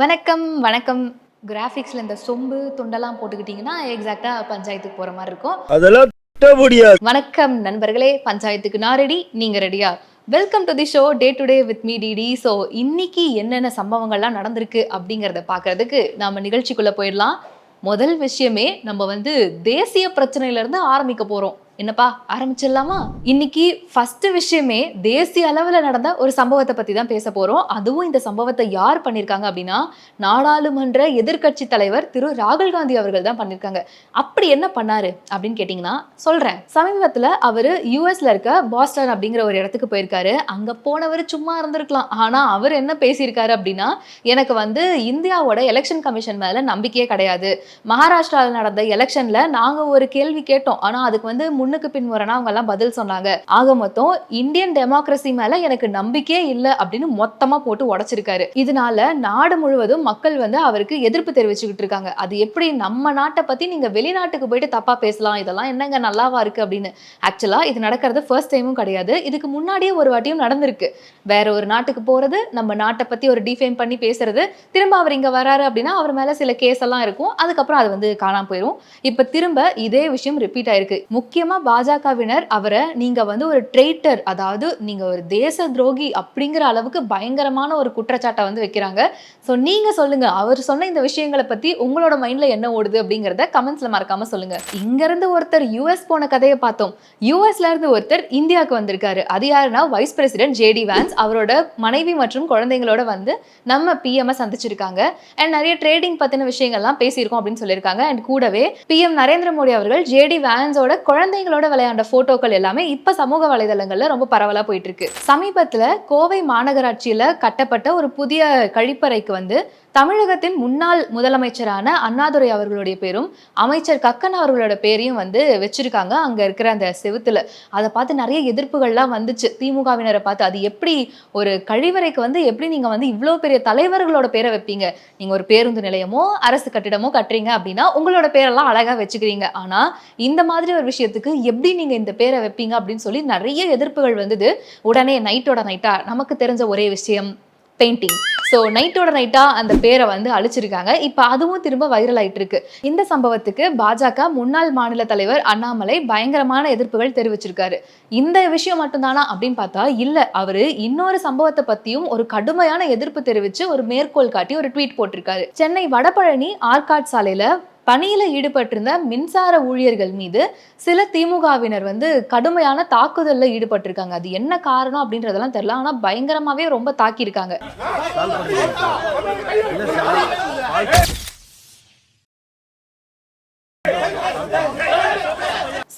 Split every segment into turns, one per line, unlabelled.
வணக்கம் வணக்கம். கிராஃபிக்ஸில் இந்த சொம்பு துண்டெல்லாம் போட்டுக்கிட்டிங்கன்னா எக்ஸாக்டாக பஞ்சாயத்துக்கு போகிற மாதிரி இருக்கும்.
அதெல்லாம்
வணக்கம் நண்பர்களே பஞ்சாயத்துக்கு நான் ரெடி நீங்கள் ரெடியா welcome to the show day to day with me DD so இன்னைக்கு என்னென்ன சம்பவங்கள்லாம் நடந்திருக்கு அப்படிங்கிறத பார்க்கறதுக்கு நாம நிகழ்ச்சிக்குள்ளே போயிடலாம். முதல் விஷயமே நம்ம வந்து தேசிய பிரச்சனையிலேருந்து ஆரம்பிக்க போகிறோம் என்னப்பா ஆரம்பிச்சிடலாமா? இன்னைக்கு ஃபர்ஸ்ட் விஷயமே தேசிய அளவில் நடந்த ஒரு சம்பவத்தை பற்றி தான் பேச போகிறோம் அதுவும் இந்த சம்பவத்தை யார் பண்ணியிருக்காங்க அப்படின்னா நாடாளுமன்ற எதிர்க்கட்சி தலைவர் திரு ராகுல் காந்தி அவர்கள் தான் பண்ணியிருக்காங்க அப்படி என்ன பண்ணாரு அப்படின்னு கேட்டிங்கன்னா சொல்கிறேன் சமீபத்தில் அவர் யூஎஸ்ல இருக்க பாஸ்டன் அப்படிங்கிற ஒரு இடத்துக்கு போயிருக்காரு. அங்கே போனவர் சும்மா இருந்திருக்கலாம். ஆனால் அவர் என்ன பேசியிருக்காரு அப்படின்னா எனக்கு வந்து இந்தியாவோட எலெக்ஷன் கமிஷன் மேலே நம்பிக்கையே கிடையாது. மகாராஷ்டிராவில் நடந்த எலெக்ஷனில் நாங்கள் ஒரு கேள்வி கேட்டோம். ஆனால் அதுக்கு வந்து முன்னுக்கு பின் வரனா அவங்க எல்லாம் பதில் சொன்னாங்க. ஆக மொத்தம் இந்தியன் டெமோக்ரஸி மேலே எனக்கு நம்பிக்கையே இல்லை அப்படின்னு மொத்தமாக போட்டு உடைச்சிருக்காரு. இதனால நாடு முழுவதும் மக்கள் வந்து அவருக்கு எதிர்ப்பு தெரிவிச்சுக்கிட்டு இருக்காங்க. அது எப்படி நம்ம நாட்டை பற்றி நீங்கள் வெளிநாட்டுக்கு போயிட்டு தப்பாக பேசலாம் இதெல்லாம் என்னங்க நல்லாவா இருக்கு அப்படின்னு. ஆக்சுவலாக இது நடக்கிறது ஃபர்ஸ்ட் டைமும் கிடையாது. இதுக்கு முன்னாடியே ஒரு வாட்டியும் நடந்திருக்கு. வேற ஒரு நாட்டுக்கு போகிறது நம்ம நாட்டை பற்றி ஒரு டிஃபைன் பண்ணி பேசுறது திரும்ப அவர் இங்கே வராரு அப்படின்னா அவர் மேலே சில கேஸ் எல்லாம் இருக்கும். அதுக்கப்புறம் அது வந்து காணாம போயிடும் இப்போ திரும்ப இதே விஷயம் ரிப்பீட் ஆயிருக்கு. முக்கியமாக பாஜகவினர் அவரை நீங்கள் வந்து ஒரு ட்ரெய்ட்டர் அதாவது நீங்கள் ஒரு தேச துரோகி அப்படிங்கிற அளவுக்கு பயங்கரமான ஒரு குற்றச்சாட்டை வந்து வைக்கிறாங்க. ஸோ நீங்கள் சொல்லுங்க அவர் சொன்ன இந்த விஷயங்களை பற்றி உங்களோட மைண்டில் என்ன ஓடுது அப்படிங்கிறத கமெண்ட்ஸில் மறக்காம சொல்லுங்க. இங்கேருந்து ஒருத்தர் யூஎஸ் போன கதையை பார்த்தோம். யூஎஸ்ல இருந்து ஒருத்தர் இந்தியாவுக்கு வந்திருக்காரு. அது யாருன்னா வைஸ் பிரசிடென்ட் ஜேடி வேன்ஸ் அவரோட மனைவி மற்றும் குழந்தைங்களோட வந்து நம்ம பிஎம் சந்திச்சிருக்காங்க. அண்ட் நிறைய ட்ரேடிங் பத்தின விஷயங்கள்லாம் பேசியிருக்கோம் அப்படின்னு சொல்லியிருக்காங்க. அண்ட் கூடவே பிஎம் நரேந்திர மோடி அவர்கள் ஜேடி வேன்ஸோட குழந்தைங்க குழந்தைங்களோட விளையாண்ட போட்டோக்கள் எல்லாமே இப்ப சமூக வலைதளங்கள்ல ரொம்ப பரவலா போயிட்டு இருக்கு. சமீபத்துல கோவை மாநகராட்சியில கட்டப்பட்ட ஒரு புதிய கழிப்பறைக்கு வந்து தமிழகத்தின் முன்னாள் முதலமைச்சரான அண்ணாதுரை அவர்களுடைய பேரும் அமைச்சர் கக்கன் அவர்களோட பேரையும் வந்து வச்சிருக்காங்க. அங்க இருக்கிற அந்த செவுத்துல. அதை பார்த்து நிறைய எதிர்ப்புகள்லாம் வந்துச்சு. திமுகவினரை பார்த்து அது எப்படி ஒரு கழிவறைக்கு வந்து எப்படி நீங்க வந்து இவ்வளோ பெரிய தலைவர்களோட பேரை வைப்பீங்க? நீங்க ஒரு பேருந்து நிலையமோ அரசு கட்டிடமோ கட்டுறீங்க அப்படின்னா உங்களோட பேரெல்லாம் அழகா வச்சுக்கிறீங்க. ஆனா இந்த மாதிரி ஒரு விஷயத்துக்கு எப்படி நீங்க இந்த பேரை வைப்பீங்க அப்படின்னு சொல்லி நிறைய எதிர்ப்புகள் வந்தது. உடனே நைட்டோட நைட்டா நமக்கு தெரிஞ்ச ஒரே விஷயம் பெயிண்டிங் ஸோ நைட்டோட நைட்டாக அந்த பேரை வந்து அழிச்சிருக்காங்க. இப்போ அதுவும் திரும்ப வைரல் ஆயிட்டு இருக்கு இந்த சம்பவத்துக்கு பாஜக முன்னாள் மாநில தலைவர் அண்ணாமலை பயங்கரமான எதிர்ப்புகள் தெரிவிச்சிருக்காரு. இந்த விஷயம் மட்டும்தானா அப்படின்னு பார்த்தா இல்லை. அவர் இன்னொரு சம்பவத்தை பற்றியும் ஒரு கடுமையான எதிர்ப்பு தெரிவித்து ஒரு மேற்கோள் காட்டி ஒரு ட்வீட் போட்டிருக்காரு. சென்னை வடபழனி ஆர்காட் சாலையில் பணியில் ஈடுபட்டிருந்த மின்சார ஊழியர்கள் மீது சில திமுகவினர் வந்து கடுமையான தாக்குதலில் ஈடுபட்டிருக்காங்க. அது என்ன காரணம் அப்படின்றதெல்லாம் தெரியல. ஆனால் பயங்கரமாகவே ரொம்ப தாக்கியிருக்காங்க.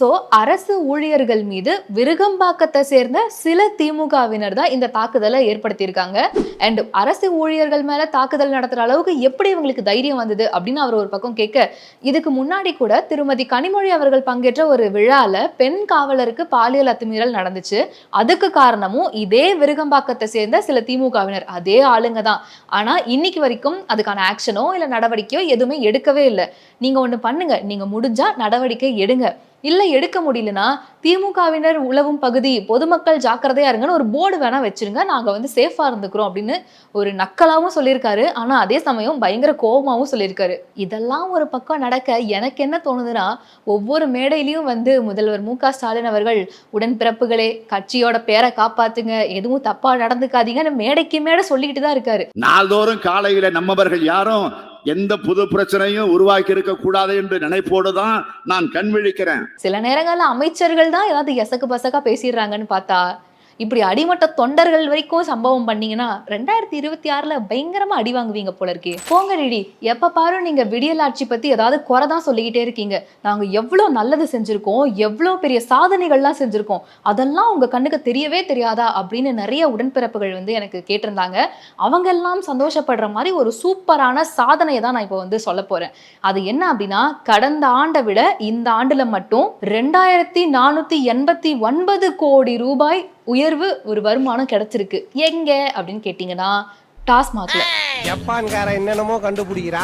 ஸோ அரசு ஊழியர்கள் மீது விருகம்பாக்கத்தை சேர்ந்த சில திமுகவினர் தான் இந்த தாக்குதலை ஏற்படுத்தியிருக்காங்க. அண்ட் அரசு ஊழியர்கள் மேலே தாக்குதல் நடத்துகிற அளவுக்கு எப்படி இவங்களுக்கு தைரியம் வந்தது அப்படின்னு அவர் ஒரு பக்கம் கேட்க இதுக்கு முன்னாடி கூட திருமதி கனிமொழி அவர்கள் பங்கேற்ற ஒரு விழாவில் பெண் காவலருக்கு பாலியல் அத்துமீறல் நடந்துச்சு. அதுக்கு காரணமும் இதே விருகம்பாக்கத்தை சேர்ந்த சில திமுகவினர் அதே ஆளுங்க தான். ஆனால் இன்னைக்கு வரைக்கும் அதுக்கான ஆக்ஷனோ இல்லை நடவடிக்கையோ எதுவுமே எடுக்கவே இல்லை. நீங்கள் ஒன்று பண்ணுங்க நீங்கள் முடிஞ்சால் நடவடிக்கை எடுங்க. இல்லை எடுக்க முடியலனா திமுகவினர் உழவும் பகுதி பொதுமக்கள் ஜாக்கிரதையா இருங்கன்னு ஒரு போர்டு வேணா வச்சிருங்க. நாங்கள் வந்து சேஃபா இருந்துக்கிறோம் அப்படின்னு ஒரு நக்கலாவும் சொல்லியிருக்காரு. ஆனால் அதே சமயம் பயங்கர கோபமாகவும் சொல்லியிருக்காரு. இதெல்லாம் ஒரு பக்கம் நடக்க எனக்கு என்ன தோணுதுன்னா ஒவ்வொரு மேடையிலையும் வந்து முதல்வர் மு க. ஸ்டாலின் அவர்கள் உடன்பிறப்புகளே கட்சியோட பேரை காப்பாத்துங்க. எதுவும் தப்பா நடந்துக்காதீங்கன்னு மேடைக்கு மேடை சொல்லிக்கிட்டு தான் இருக்காரு.
நாள்தோறும் காலையில நம்மவர்கள் யாரும் எந்த புது பிரச்சனையும் உருவாக்கி இருக்க கூடாது என்று நினைப்போடு தான் நான் கண் விழிக்கிறேன்.
சில நேரங்கள்ல அமைச்சர்கள் தான் ஏதாவது எசக்கு பசக்கா பேசிடுறாங்கன்னு பார்த்தா இப்படி அடிமட்ட தொண்டர்கள் வரைக்கும் சம்பவம் பண்ணீங்கன்னா ரெண்டாயிரத்தி இருபத்தி ஆறுல பயங்கரமா அடி வாங்குவீங்க போல இருக்கே. போங்க ரெடி எப்ப பாரு நீங்க விடியல் ஆட்சி பத்தி ஏதாவது குறை தான் சொல்லிக்கிட்டே இருக்கீங்க. நாங்க எவ்வளவு நல்லது செஞ்சிருக்கோம் எவ்வளவு பெரிய சாதனைகள்லாம் செஞ்சிருக்கோம் அதெல்லாம் உங்க கண்ணுக்கு தெரியவே தெரியாதா அப்படின்னு நிறைய உடன்பிறப்புகள் வந்து எனக்கு கேட்டிருந்தாங்க. அவங்க எல்லாம் சந்தோஷப்படுற மாதிரி ஒரு சூப்பரான சாதனையை தான் நான் இப்போ வந்து சொல்ல போறேன். அது என்ன அப்படின்னா கடந்த ஆண்டை விட இந்த ஆண்டுல மட்டும் ரெண்டாயிரத்தி நானூத்தி எண்பத்தி ஒன்பது கோடி ரூபாய் உயர்வு ஒரு வருமானம் கிடைச்சிருக்கு. எங்க? அப்படின்னு கேட்டிங்கன்னா டாஸ்மாக்ல.
ஜப்பான்கார என்னென்னமோ கண்டுபிடிக்கிறா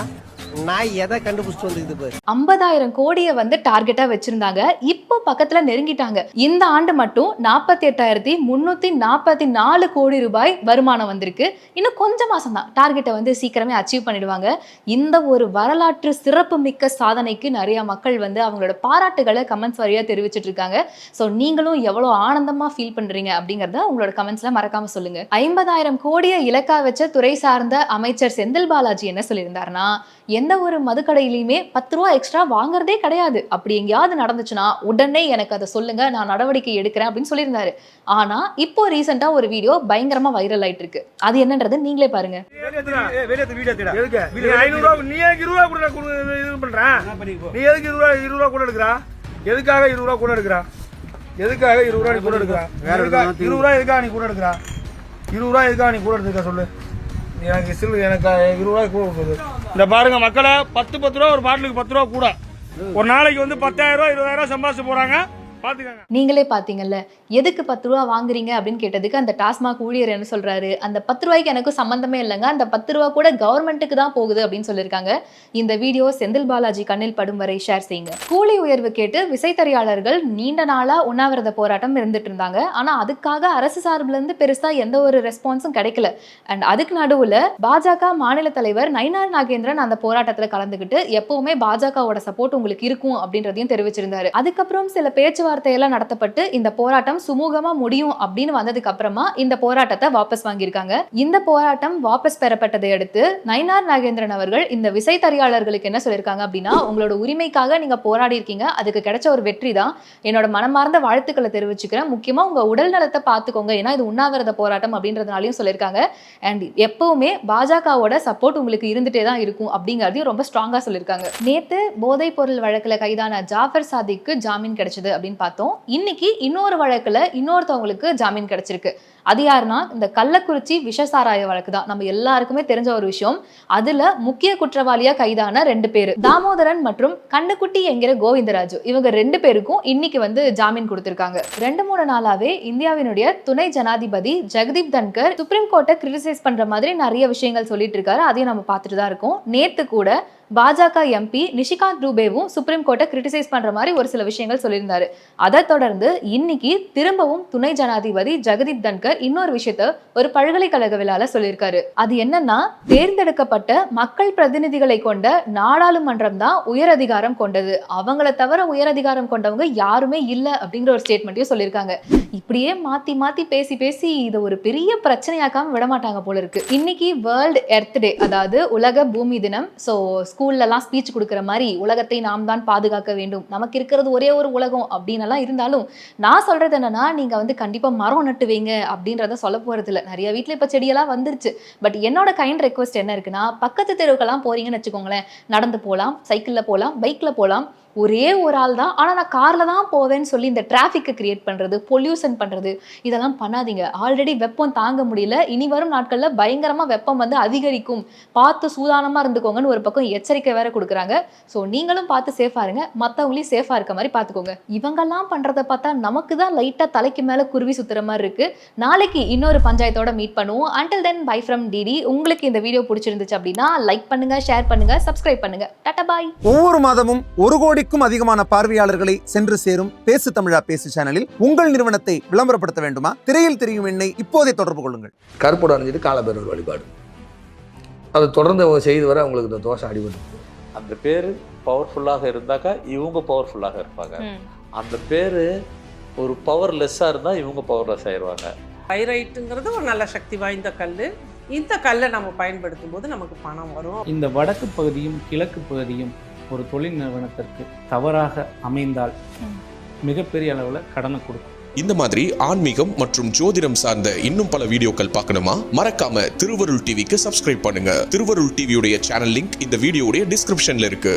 நாய் எதை கண்டுபிடிச்சிட்டு வந்துக்குது பாரு.
ஐம்பதாயிரம் கோடியை வந்து டார்கெட்டா வச்சிருந்தாங்க. இப்போ பக்கத்துல நெருங்கிட்டாங்க. இந்த ஆண்டு மட்டும் நாற்பத்தி எட்டாயிரத்தி முன்னூத்தி நாற்பத்தி நாலு கோடி ரூபாய் வருமானம் வந்திருக்கு. இன்னும் கொஞ்ச மாசம் தான் டார்கெட்டை வந்து சீக்கிரமே அச்சீவ் பண்ணிடுவாங்க. இந்த ஒரு வரலாற்று சிறப்பு மிக்க சாதனைக்கு நிறைய மக்கள் வந்து அவங்களோட பாராட்டுகளை கமெண்ட்ஸ் வழியா தெரிவிச்சிட்டு இருக்காங்க. ஸோ நீங்களும் எவ்வளோ ஆனந்தமா ஃபீல் பண்றீங்க அப்படிங்கறத உங்களோட கமெண்ட்ஸ்ல மறக்காம சொல்லுங்க. ஐம்பதாயிரம் கோடியை இலக்கா வச்ச துறை சார்ந்த அமைச்சர் செந்தில் பாலாஜி என்ன சொல்லியிருந்தாருன்னா எந்த ஒரு மதுக்கடையிலையுமே பத்து ரூபா எக்ஸ்ட்ரா வாங்குறதே கிடையாது அப்படி எங்கேயாவது நடந்துச்சுன்னா உடனே எனக்கு அதை சொல்லுங்க நான் நடவடிக்கை எடுக்கிறேன் அப்படின்னு சொல்லியிருந்தாரு ஆனா இப்போ ரீசெண்டா ஒரு வீடியோ பயங்கரமா வைரல் ஆயிட்டு இருக்கு அது என்னன்றது நீங்களே பாருங்க?
நீ 500 ரூபா நீ எதுக்கு 20 ரூபா கூட நான் கொடு- இது பண்றேன்? நீ எதுக்கு 20 ரூபா 20 ரூபா கூட எடுக்கிறா? எதுக்காக 20 ரூபா கூட எடுக்கிறா? எதுக்காக 20 ரூபா நீ கூட எடுக்கிறா? எதுக்காக 20 ரூபா எதுக்காக நீ கூட எடுக்கிறா? 20 ரூபா எதுக்காக நீ கூட எடுத்துக்க சொல்லு எனக்கு சில்லு எனக்கு 20 ரூபாய் கூட கொடுக்குது. இந்த பாருங்க மக்களை பத்து பத்து ரூபா ஒரு பாட்டிலுக்கு பத்து ரூபா கூட. ஒரு நாளைக்கு வந்து பத்தாயிரம் ரூபா இருபதாயிரம் ரூபா சம்பாதிச்சு போறாங்க.
நீங்களே பாத்தீங்கல்ல எதுக்கு பத்து ரூபா வாங்குறீங்க அப்படின்னு கேட்டதுக்கு அந்த டாஸ்மாக் ஊழியர் என்ன சொல்றாரு? அந்த பத்து ரூபாய்க்கு எனக்கும் சம்பந்தமே இல்லைங்க அந்த பத்து ரூபா கூட கவர்மெண்ட்டுக்கு தான் போகுது அப்படின்னு சொல்லியிருக்காங்க. இந்த வீடியோ செந்தில் பாலாஜி கண்ணில் படும் வரை ஷேர் செய்யுங்க. கூலி உயர்வு கேட்டு விசைத்தறியாளர்கள் நீண்ட நாளா உண்ணாவிரத போராட்டம் இருந்துட்டு இருந்தாங்க. ஆனா அதுக்காக அரசு சார்பில் இருந்து பெருசா எந்த ஒரு ரெஸ்பான்ஸும் கிடைக்கல. அண்ட் அதுக்கு நடுவுல பாஜக மாநில தலைவர் நயினார் நாகேந்திரன் அந்த போராட்டத்துல கலந்துக்கிட்டு எப்பவுமே பாஜகவோட சப்போர்ட் உங்களுக்கு இருக்கும் அப்படின்றதையும் தெரிவிச்சிருந்தாரு. அதுக்கப்புறம் சில பேச்சுவார்த்தையெல்லாம் நடத்தப்பட்டு இந்த போராட்டம் சுமூகமா முடியும் அப்படின்னு வந்ததுக்கு அப்புறமா இந்த போராட்டத்தை வாபஸ் வாங்கியிருக்காங்க. இந்த போராட்டம் வாபஸ் பெறப்பட்டதை அடுத்து நயினார் நாகேந்திரன் அவர்கள் இந்த விசைத்தறியாளர்களுக்கு என்ன சொல்லியிருக்காங்க அப்படின்னா உங்களோட உரிமைக்காக நீங்க போராடி இருக்கீங்க. அதுக்கு கிடைச்ச ஒரு வெற்றி தான். என்னோட மனமார்ந்த வாழ்த்துக்களை தெரிவிச்சுக்கிறேன். முக்கியமா உங்க உடல் நலத்தை பார்த்துக்கோங்க. ஏன்னா இது உண்ணாவிரத போராட்டம் அப்படின்றதுனாலையும் சொல்லியிருக்காங்க. அண்ட் எப்பவுமே பாஜகவோட சப்போர்ட் உங்களுக்கு இருந்துட்டே தான் இருக்கும் அப்படிங்கறதையும் ரொம்ப ஸ்ட்ராங்கா சொல்லியிருக்காங்க. நேத்து போதைப் பொருள் வழக்குல கைதான ஜாஃபர் சாதிக்கு ஜாமீன் கிடைச்சது அப்படின்னு பார்த்தோம். இன்னைக்கு இன்னொரு வழக்குல இன்னொருத்தவங்களுக்கு ஜாமீன் கிடைச்சிருக்கு. அது யாருன்னா இந்த கள்ளக்குறிச்சி விஷசாராய வழக்கு தான். நம்ம எல்லாருக்குமே தெரிஞ்ச ஒரு விஷயம். அதுல முக்கிய குற்றவாளியா கைதான ரெண்டு பேர். தாமோதரன் மற்றும் கண்ணுக்குட்டி என்கிற கோவிந்தராஜு. இவங்க ரெண்டு பேருக்கும் இன்னைக்கு வந்து ஜாமீன் கொடுத்திருக்காங்க. ரெண்டு மூணு நாளாவே இந்தியாவினுடைய துணை ஜனாதிபதி ஜெகதீப் தன்கர் சுப்ரீம் கோர்ட்டை கிரிட்டிசைஸ் பண்ற மாதிரி நிறைய விஷயங்கள் சொல்லிட்டு இருக்காரு. அதையும் நம்ம பார்த்துட்டு தான் இருக்கோம். நேத்து கூட பாஜக எம்பி நிஷிகாந்த் ரூபேவும் சுப்ரீம் கோர்ட்டை கிரிட்டிசைஸ் பண்ற மாதிரி ஒரு சில விஷயங்கள் சொல்லியிருந்தாரு. அதை தொடர்ந்து இன்னைக்கு திரும்பவும் துணை ஜனாதிபதி ஜெகதீப் தன்கர் இன்னொரு விஷயத்த ஒரு பல்கலைக்கழக விழால சொல்லியிருக்காரு. அது என்னன்னா தேர்ந்தெடுக்கப்பட்ட மக்கள் பிரதிநிதிகளை கொண்ட நாடாளுமன்றம் தான் உயரதிகாரம் கொண்டது. அவங்கள தவிர உயரதிகாரம் கொண்டவங்க யாருமே இல்லை அப்படிங்கிற ஒரு ஸ்டேட்மெண்ட்டையும் சொல்லியிருக்காங்க. இப்படியே மாத்தி மாத்தி பேசி பேசி இதை ஒரு பெரிய பிரச்சனையாக்காம விட மாட்டாங்க போல இருக்கு. இன்னைக்கு வேர்ல்ட் எர்த் டே அதாவது உலக பூமி தினம். ஸோ ஸ்கூல்லலாம் ஸ்பீச் கொடுக்குற மாதிரி உலகத்தை நாம் தான் பாதுகாக்க வேண்டும். நமக்கு இருக்கிறது ஒரே ஒரு உலகம் அப்படின்னு இருந்தாலும் நான் சொல்றது என்னன்னா நீங்க வந்து கண்டிப்பா மரம் நட்டு வைங்க அப்படின்றத சொல்ல போறது இல்லை நிறைய வீட்டில் இப்ப செடியெல்லாம் வந்துருச்சு. பட் என்னோட கைண்ட் ரெக்வஸ்ட் என்ன இருக்குன்னா பக்கத்து தெருவுக்கெல்லாம் போறீங்கன்னு வச்சுக்கோங்களேன். நடந்து போகலாம் சைக்கிளில் போகலாம் பைக்கில் போகலாம். ஒரே ஒரு ஆள் தான். ஆனால் நான் காரில் தான் போவேன்னு சொல்லி இந்த டிராஃபிக்கை கிரியேட் பண்ணுறது பொல்யூஷன் பண்ணுறது இதெல்லாம் பண்ணாதீங்க. ஆல்ரெடி வெப்பம் தாங்க முடியல. இனி வரும் நாட்களில் பயங்கரமாக வெப்பம் வந்து அதிகரிக்கும். பார்த்து சூதானமாக இருந்துக்கோங்கன்னு ஒரு பக்கம் எச்சரிக்கை வேற கொடுக்குறாங்க. ஸோ நீங்களும் பார்த்து சேஃபாக இருங்க. மற்றவங்களையும் சேஃபாக இருக்க மாதிரி பார்த்துக்கோங்க. இவங்கெல்லாம் பண்ணுறத பார்த்தா நமக்கு தான் லைட்டாக தலைக்கு மேலே குருவி சுற்றுற மாதிரி இருக்குது நாளைக்கு இன்னொரு பஞ்சாயத்தோட மீட் பண்ணுவோம். Until then bye from DD உங்களுக்கு இந்த வீடியோ பிடிச்சிருந்துச்சு அப்படின்னா லைக் பண்ணுங்கள் ஷேர் பண்ணுங்கள் சப்ஸ்கிரைப் பண்ணுங்கள் டாடா பாய்
ஒவ்வொரு மாதமும் ஒரு கோடி கோடிக்கும் அதிகமான பார்வையாளர்களை சென்று சேரும் பேசு தமிழா பேசு சேனலில் உங்கள் நிறுவனத்தை விளம்பரப்படுத்த வேண்டுமா? திரையில் தெரியும் எண்ணை இப்போதே தொடர்பு கொள்ளுங்கள்.
கருப்போட அணிஞ்சிட்டு காலபேரர் வழிபாடு. அதை தொடர்ந்து அவங்க செய்து வர அவங்களுக்கு இந்த தோஷம் அடிபட்டு.
அந்த பேர் பவர்ஃபுல்லாக இருந்தாக்கா இவங்க பவர்ஃபுல்லாக இருப்பாங்க. அந்த பேர் ஒரு பவர்லெஸ்ஸாக இருந்தால் இவங்க பவர்லெஸ் ஆயிடுவாங்க
பைரைட்டுங்கிறது ஒரு நல்ல சக்தி வாய்ந்த கல் இந்த கல்லை நம்ம பயன்படுத்தும் போது நமக்கு பணம் வரும்.
இந்த வடக்கு பகுதியும் கிழக்கு பகுதியும் ஒரு தொழில் நிறுவனத்திற்கு தவறாக அமைந்தால் மிகப்பெரிய அளவில் கடனை கொடுக்கும்.
இந்த மாதிரி ஆன்மீகம் மற்றும் ஜோதிடம் சார்ந்த இன்னும் பல வீடியோக்கள் பார்க்கணுமா? மறக்காம திருவருள் டிவிக்கு சப்ஸ்கிரைப் பண்ணுங்க. திருவருள் டிவியுடைய சேனல் லிங்க் இந்த வீடியோடைய டிஸ்கிரிப்ஷன்ல இருக்கு.